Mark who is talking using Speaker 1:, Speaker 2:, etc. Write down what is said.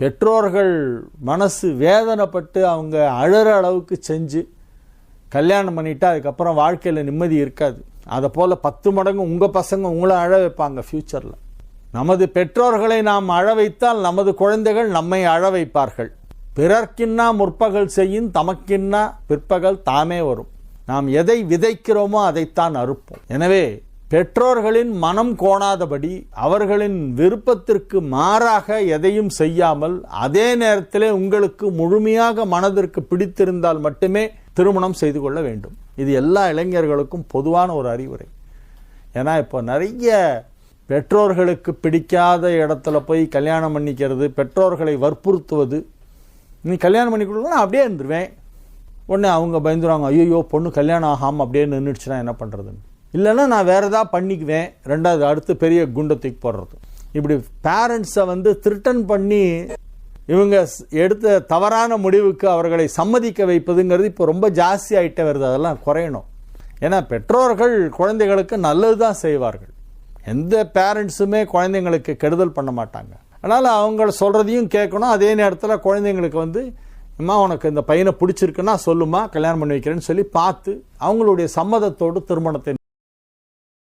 Speaker 1: பெற்றோர்கள் மனசு வேதனைப்பட்டு அவங்க அழற அளவுக்கு செஞ்சு கல்யாணம் பண்ணிவிட்டு அதுக்கப்புறம் வாழ்க்கையில் நிம்மதி இருக்காது. அதை போல் பத்து மடங்கு உங்கள் பசங்க உங்களை அழ வைப்பாங்க ஃப்யூச்சரில் நமது பெற்றோர்களை நாம் அழ வைத்தால் நமது குழந்தைகள் நம்மை அழ வைப்பார்கள். பிறர்க்கின்னா முற்பகல் செய்யும் தமக்கின்னா பிற்பகல் தாமே வரும். நாம் எதை விதைக்கிறோமோ அதைத்தான் அறுப்போம். எனவே பெற்றோர்களின் மனம் கோணாதபடி அவர்களின் விருப்பத்திற்கு மாறாக எதையும் செய்யாமல் அதே நேரத்தில் உங்களுக்கு முழுமையாக மனதிற்கு பிடித்திருந்தால் மட்டுமே திருமணம் செய்து கொள்ள வேண்டும். இது எல்லா இளைஞர்களுக்கும் பொதுவான ஒரு அறிவுரை. ஏன்னா இப்போ நிறைய பெற்றோர்களுக்கு பிடிக்காத இடத்துல போய் கல்யாணம் பண்ணிக்கிறது பெற்றோர்களை வற்புறுத்துவது நீ கல்யாணம் பண்ணி கொடுக்கணும் நான் அப்படியே இருந்துருவேன். உடனே அவங்க பயந்துருவாங்க ஐயோ பொண்ணு கல்யாணம் ஆகாமல் அப்படியே நின்றுச்சுன்னா என்ன பண்ணுறதுன்னு இல்லைன்னா நான் வேறு ஏதாவது பண்ணிக்குவேன். ரெண்டாவது அடுத்து பெரிய குண்டை தூக்கி போடுறது இப்படி பேரண்ட்ஸை வந்து திருட்டன் பண்ணி இவங்க எடுத்த தவறான முடிவுக்கு அவர்களை சம்மதிக்க வைப்பதுங்கிறது இப்போ ரொம்ப ஜாஸ்தி ஆகிட்டே வருது. அதெல்லாம் குறையணும். ஏன்னா பெற்றோர்கள் குழந்தைகளுக்கு நல்லது தான் செய்வார்கள். எந்த பேரண்ட்ஸுமே குழந்தைங்களுக்கு கெடுதல் பண்ண மாட்டாங்க. அதனால் அவங்க சொல்கிறதையும் கேட்கணும். அதே நேரத்தில் குழந்தைங்களுக்கு வந்து அம்மா உனக்கு இந்த பையனை பிடிச்சிருக்குன்னா சொல்லுமா கல்யாணம் பண்ணி வைக்கிறேன்னு சொல்லி பார்த்து அவங்களுடைய சம்மதத்தோடு திருமணத்தை